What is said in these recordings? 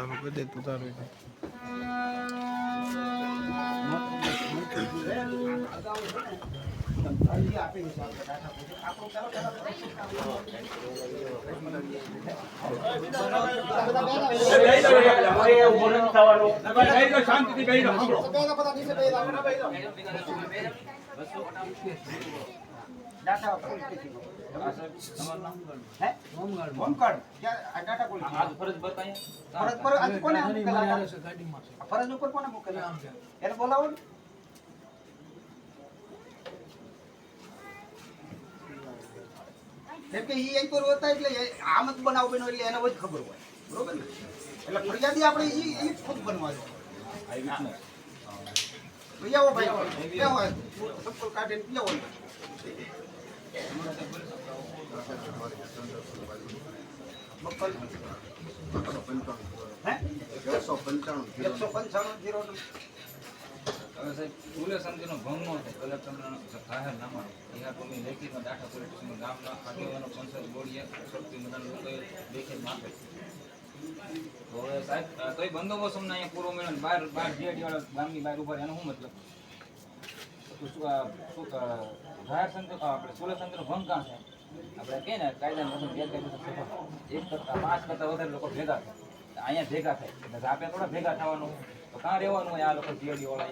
ચાલુ કરી દે તું તારું શાંતિથી રહો ફરજ બતાય ફરજ પર આજ કોને મોકલ્યા? ફરજ ઉપર કોને મોકલ્યા? એને બોલાવો ને. કેમ કે ઈ એક વાર હોતા એટલે આમ જ બનાવ બન્યો એટલે એને જ ખબર હોય. બરોબર ને? એટલે ફરિયાદી આપણે ઈ ઈ ખુદ બનવા દો ભાઈ આવો ભાઈ. ક્યાં હોય કાઢીને એકસો પંચાણું જીરો હવે સાહેબ ભૂલે સમજીનો ભંગ ન થાય કલેક્ટરનો જાહેર નામા અહીંયા પોલીસ ગામના પંચાયત બોડીએ શક્તિ મદાન લોકોએ આપે તો હવે સાહેબ તોય બંદોબસ્ત અમને અહીંયા પૂરો મળ્યો બહાર બહાર જીઆઈડી વાળા ગામની બહાર ઊભા એનો શું મતલબ જાહેર સંતો આપણે સોલર સંતનો ભંગ કાં છે આપણે કહે ને કાયદા વચન ગેરકાયદેસર સફળ એક કરતા પાંચ કરતા વધારે લોકો ભેગા થાય. અહીંયા ભેગા થાય. એટલે આપણે થોડા ભેગા થવાનું તો કાં રહેવાનું હોય આ લોકો જીઓડી વાળા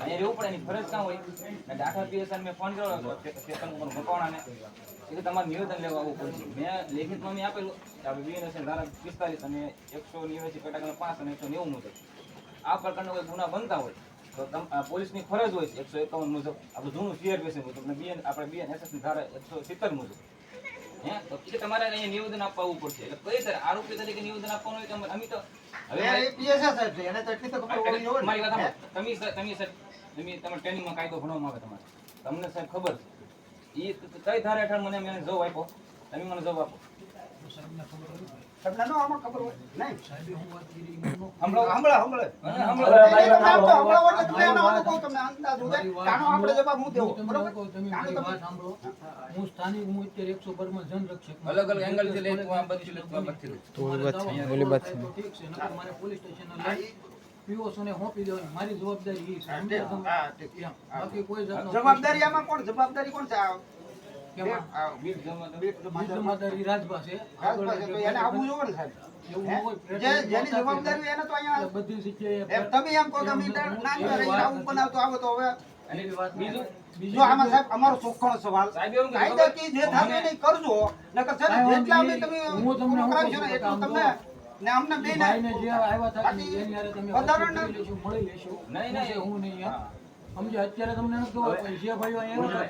અહીંયા રહેવું પડે, એની ફરજ કાં હોય? ને દાખલા પીએસઆર મેં ફોન કર્યો હતો ચેતન કુમાર મકવાણાને. એ કે તમારે નિવેદન લેવા આવવું પડશે. મેં લેખિતમાં મેં આપેલું કે આપણે બીએનએસએલ ધારા પિસ્તાલીસ અને એકસો નેવ્યાસી પેટાગણ પાંચ અને એકસો નેવું મુજબ. આ પ્રકારના કોઈ ગુના બનતા હોય? તો પોલીસની ફરજ હોય છે એકસો એકાવન મુજબ. આપણું જૂનું સીઆરપીસી મુજબ ને બીએન આપણે બીએનએસએસની ધારા એકસો સિત્તેર મુજબ. હે? તો એ તમારે અહીંયા નિવેદન આપવું પડશે. એટલે કઈ સર આરોપી તરીકે નિવેદન આપવાનું હોય કે અમે- તો હવે સાહેબ છે એને તો એટલી તો ખબર હોવી જોઈએ મારી વાત તમે તમે સર- તમે તમે ટ્રેનિંગમાં કાયદો ભણવામાં આવે તમારે. તમને સાહેબ ખબર છે. એ કઈ ધારા હેઠળ મને મેં જવાબ આપ્યો? તમે મને જવાબ આપો. તમને નો આમાં ખબર હોય. નહીં. હમણાં હમણાં હમણાં. અને હમણાં હમણાં એટલે તમને આપતો, હમણાં એટલે તમને એનો વાંધો કહું તમને અંદાજ હોય. કાનો આપણે જવાબ હું દેવો, બરોબર? કાનો તમે- હું સ્થાનિક હું અત્યારે એકસો બારમાં જનરક્ષક અલગ અલગ એંગલથી લઈને આ બધી સિલેક્ટ બધી તો ઓલી વાત છે ઓલી વાત છે. ઠીક છે નકર મારે પોલીસ સ્ટેશન લઈ પીઓસો ને દેવાની. મારી જવાબદારી એ છે. બાકી કોઈ જવાબદારી આમાં કોણ? જવાબદારી કોણ છે? અમારો ચોખ્ખો સવાલ. કાયદાકીય જે થાતું એને કરજો. નકર છે ને જેટલા અમે તમે હું તમને કરાવશો ને એટલું તમને ને અમને બે ભાઈને જે આવ્યા હતા બાકી લેશું, મળી લેશું નહીં, નહીં. હું નહીં. સમજે અત્યારે તમને નથી ખબર પણ જે ભાઈઓ અહીંયા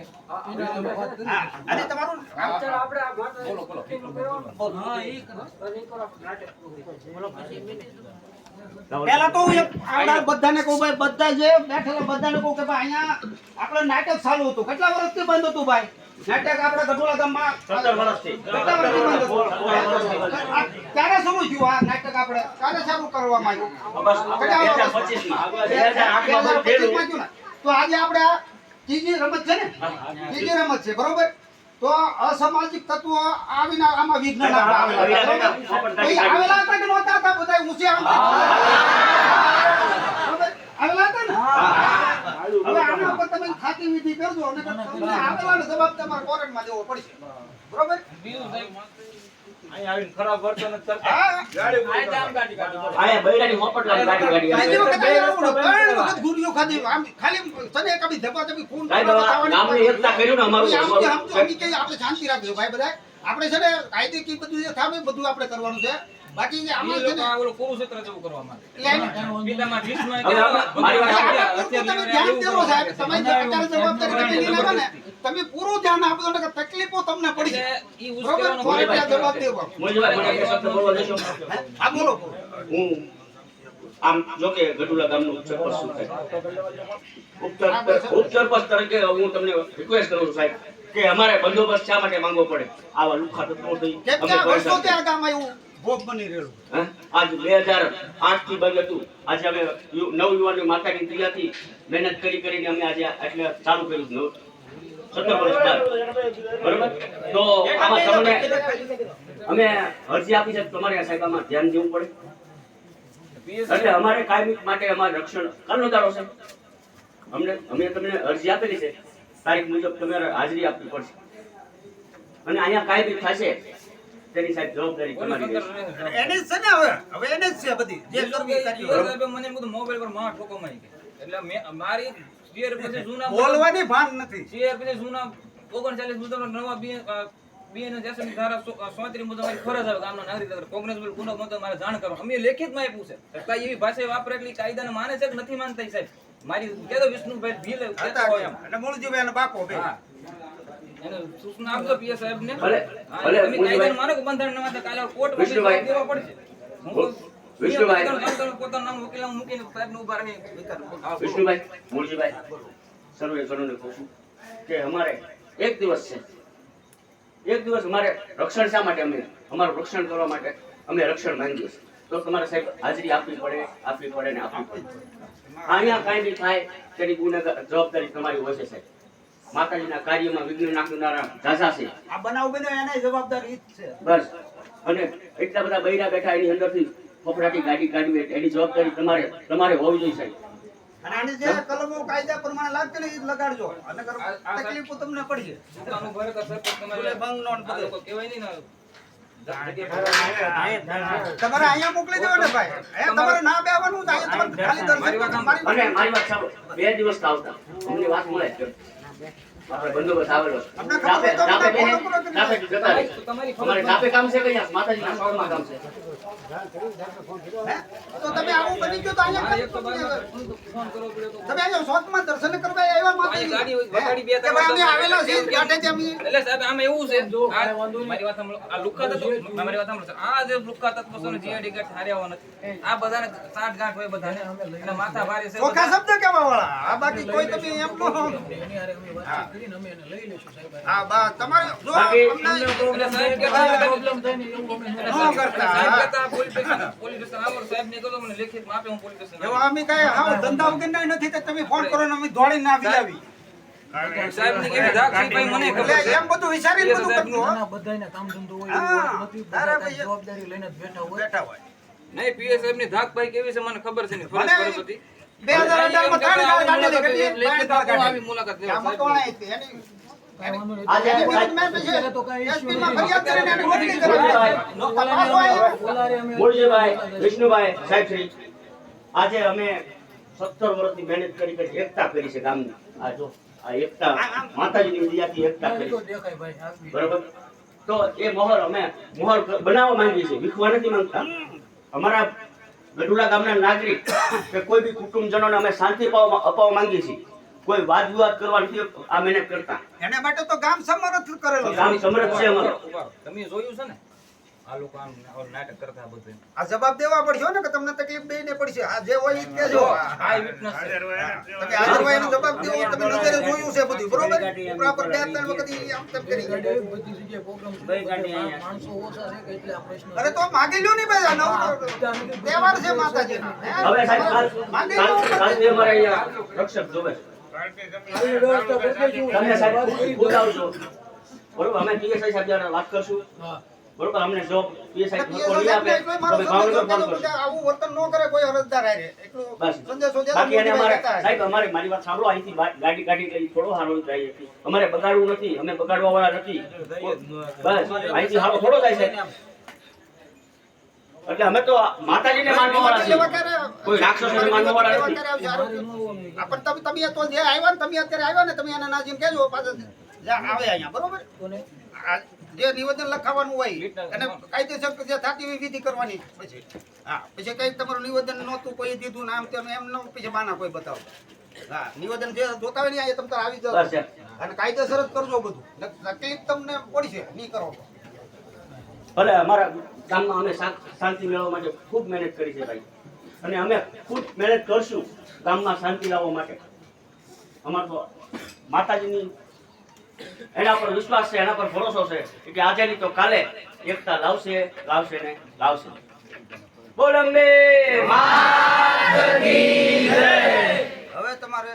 એની વાત કરી અને તમારું બોલો બોલો હા એ કરો. પેલા તો હું એક આવડા બધાને કહું ભાઈ બધા જે બેઠેલા બધાને કહું કે ભાઈ અહીંયા આપણે નાટક ચાલુ હતું કેટલા વર્ષથી બંધ હતું ભાઈ નાટક આપણે ગઢોળા ગામમાં કેટલા વર્ષથી બંધ હતું ક્યારે શરૂ થયું આ નાટક આપણે ક્યારે શરૂ કરવામાં આવ્યું કેટલા વર્ષ? 2025 માં થયું ને? તો આજે આપણે ત્રીજી રમત છે ને? ત્રીજી રમત છે બરોબર? તો અસામાજિક તત્વો આવીને આમાં વિઘ્ન આવેલા હતા, આવેલા કે નહોતા હતા? બધા ઊંચે આમ બરોબર? આવેલા હતા ને? હવે આના ઉપર તમે ખાતી વિધિ કરજો અને તમને આવેલાનો જવાબ તમારે કોર્ટમાં દેવો પડશે. બરોબર? આપણે શાંતિ રાખજો ભાઈ બધા આપણે છે ને કાયદેકીય બધું જે થામે બધું આપણે કરવાનું છે. બાકી આમાં છે ને આ કુરુક્ષેત્ર જેવું કરવા માંગે મારી વાત. અત્યારે જવાબદારી તમે ને પૂરું ધ્યાન આપો એટલે તકલીફો તમને પડી ઈ બરોબર? આ જવાબ દેવો? હા બોલો બોલો. હું આમ જો કે ગઢુલા ગામનો ઉપસરપંચ છું સાહેબ. ઉપસરપંચ તરીકે હું તમને રિક્વેસ્ટ કરું છું સાહેબ કે અમારે બંદોબસ્ત શા માટે માંગવો પડે? આવા લુખા તત્વોથી કેમ કે અમે વર્ષો ત્યાં ગામ આવ્યું? ભોગ બની રહેલું. આજ બે હજાર આઠથી બંધ હતું. આજે અમે નવ યુવાનની માતાની ક્રિયાથી મહેનત કરી કરીને અમે આજે એટલે ચાલુ કર્યું છે નવ સત્તર વર્ષ બાદ. બરોબર? તો આમાં તમને અમે અરજી આપી છે તમારે સાહેબ આમાં ધ્યાન દેવું પડે. એટલે અમારે કાયમી માટે અમારે રક્ષણ કાલનો દાડો છે. અમને અમે તમને અરજી આપેલી છે. તારીખ મુજબ તમારે હાજરી આપવી પડશે. અને અહીંયા કાંઈ બી થશે. તેની સાહેબ જવાબદારી તમારી એને છે ને હવે? હવે એને જ છે બધી. જે કરવી. મને મોબાઈલ પરમાં ઠોકો મારી એટલે મેં મારી શેર પછી જૂના બોલવાની ભાન નથી. શેર પછી જૂના ઓગણચાલીસ મુજબ નવા બી બીએન જેસની ધારા સોત્રી મુદ્દો મારી ફરજ આવે ગામના નાગરિક કોંગ્રેસ બિલ ગુનો મુદ્દો? મારે જાણ કરો. અમે લેખિતમાં આપ્યું છે. સરકાર એવી ભાષા વાપરે એટલી કાયદાને માને છે કે નથી માનતા સાહેબ? મારી કહેતો વિષ્ણુભાઈ ભીલ કહેતો હોય એમ. અને મૂળજીભાઈ અને બાપો બે. હા. એને સૂચના આપજો પીએસ સાહેબને. ભલે- ભલે, તમે કાયદાને માનો કે બંધારણ ન માનતા કાલે કોર્ટ દેવા પડશે. વિષ્ણુભાઈ. પોતાનું નામ મૂકીને ઊભા રહીને વિષ્ણુભાઈ મૂળજીભાઈ સર્વે સર્વને કહું છું કે અમારે એક દિવસ છે. એક દિવસ અમારે રક્ષણ શા માટે અમે અમારું રક્ષણ કરવા માટે અમે રક્ષણ માંગીએ છીએ. તો તમારે સાહેબ હાજરી આપવી પડે આપવી પડે ને આપવી પડે. અહીંયા કાંઈ બી થાય તેની ગુનેગાર જવાબદારી તમારી હોય છે. સાહેબ માતાજીના કાર્યમાં વિઘ્ન નાખનારા ઝાઝા છે. આ બનાવ બન્યો એને જવાબદારી ઈ જ છે. બસ. અને એટલા બધા બૈરા બેઠા એની અંદરથી ફફડાટી ગાડી કાઢવી એની જવાબદારી તમારે તમારે હોવી જોઈએ સાહેબ. અને આની જે કલમો કાયદા પ્રમાણે લાગશે ને એ લગાડજો. અને તકલીફો તમને પડશે દુકાનો ભરે તો સરપંચ તમારે ભંગ નો ને આ કહેવાય નહીં ને તમારે અહીંયા મોકલી દેવો ને ભાઈ. અહીંયા તમારે ના બેવાનું તો અહીંયા તમારે ખાલી દર્શન મારી વાત સાંભળો. બે દિવસ આવતા. અમને વાત મળે જ કરે. આપણે બંદોબસ્ત આવેલો તો. તમારી કામ છે કઈ માતાજી કામ છે? તો તમે આવું બની ગયો તો અહીંયા તો તમે ફોન કરવો તમે અહીંયા શોખમાં દર્શન કરવા આવ્યા માતાજી. ગાડી ગાડી બે કે અમે આવેલા છીએ ગાંઠે જ અમે. એટલે સાહેબ આમાં એવું છે. મારી વાત સાંભળો. આ લુખ્ખા તત્વો મારી વાત સાંભળો. આ જે લુખ્ખા તત્વો છે ને જીઆઈડી હાર્યા નથી. આ બધાને સાઠ ગાંઠ હોય બધાને. એટલે માથા ભારે છે ચોખ્ખા શબ્દ કેવા વાળા? આ બાકી કોઈ તમે એમ નો હા. બા તમારે જો અમને પ્રોબ્લેમ થાય ને એવું અમે ન કરતા? સાહેબ હા. કહેતા પોલીસ સ્ટેશન પોલીસ સ્ટેશન આવો સાહેબ ને કહો મને લેખિતમાં આપે હું પોલીસ સ્ટેશન એવા અમે કઈ હાવ ધંધા વગરના નથી તો તમે ફોન કરો ને અમે દોડીને આવી આવી. સાહેબ ને કેવી ધાક છે ભાઈ મને ખબર છે. એમ બધું વિચારીને બધું કરજો હો. નાના બધાયને કામ ધંધો હોય એવું હા. હોય નથી તારા બધા ભાઈ- જવાબદારી લઈને જ બેઠા હોય. બેઠા હોય. નહીં પીએસ સાહેબની ધાક ભાઈ કેવી છે મને ખબર છે ને ફરજ મુલાકાત આજે અમે વિષ્ણુભાઈ સાહેબ શ્રી આજે અમે સત્તર વર્ષની મહેનત કરી કરી એકતા કરી છે ગામની. આ જો આ એકતા માતાજીની વિદ્યાથી એકતા કરી તો છે. દેખાય ભાઈ આગવી. બરોબર? તો એ મોહર અમે મોહર બનાવવા માંગીએ છીએ. વિખવા નથી માંગતા. અમારા ગઢુડા ગામના નાગરિક કે કોઈ બી કુટુંબજનોને અમે શાંતિ અપાવવા અપાવવા માંગીએ છીએ. કોઈ વાદ વિવાદ કરવા નથી આ મહેનત કરતા. એના માટે તો ગામ સમરથ કરેલો ગામ સમરથ છે અમારો. તમે જોયું છે ને? આ લોકો આમ નાટક કરતા બધું. આ જવાબ દેવા પડશે ને કે તમને તકલીફ બેયને પડશે. આ જે હોય કે જો આ વિટનેસ તમે હોય એનો જવાબ દેવો તમે નજરે જોયું છે બધું બરોબર? પ્રોપર બે ત્રણ વખત આમ તેમ કરી બધી જગ્યાએ program છે. માણસો ઓછા છે કે એટલે આ પ્રશ્ન અરે તો માગી લ્યો ને ભાઈ આ નવું તહેવાર છે માતાજીના હવે સાહેબ કાલ કાલ અમારે અહીંયા રક્ષક જોવે છે. આવી વ્યવસ્થા કરી દઈશું. તમે સાહેબ વાત ખુદ કરી ખુદ આવજો બરોબર અમે પીએસઆઈ સાહેબ જયારે વાત કરશું. બરોબર અમને જો પીએસઆઈ એટલે આપે તમે ભાવનગર ફોન કરશો આવું વર્તન ન કરે કોઈ અરજદાર હારે. એટલો સંદેશો દેતો બાકી એને અમારે સાહેબ અમારે મારી વાત સાંભળો અહીંથી ગાડી ગાડી લઈ થોડો હારો જાય છે. અમારે બગાડવું નથી અમે બગાડવા વાળા નથી બસ અહીંથી હારો થોડો જાય છે એટલે અમે તો માતાજીને માનવા વાળા કોઈ રાક્ષસોને માનવા વાળા નથી. ક્યારે આવશે? મારે ન હોવાનું. આ પણ તમે તમે તો જે આવ્યા ને તમે અત્યારે આવ્યા ને તમે એને ના જીમ કહેજો પાછા જા આવે અહીંયા બરોબર કોને? જે નિવેદન લખાવવાનું હોય અને કાયદેસર જે થતી હોય વિધિ કરવાની પછી હા પછી કઈ તમારું નિવેદન નહોતું કોઈ દીધું નામ તેમ એમ ન પછી માના કોઈ બતાવો હા નિવેદન જે જોતા હોય ને અહીંયા તમે આવી બસ જાવ અને કાયદેસર જ કરજો બધું નક- તકલીફ તમને પડશે નહીં કરો. ભલે અમારા ગામમાં અમે શાંતિ મેળવવા માટે ખૂબ મહેનત કરી છે ભાઈ. અને અમે ખૂબ મહેનત કરશું ગામમાં શાંતિ લાવવા માટે. અમારે તો માતાજીની એના પર વિશ્વાસ છે એના પર ભરોસો છે કે આજે નહીં તો કાલે એકતા લાવશે લાવશે ને લાવશે. બોલ અંબે! હવે તમારે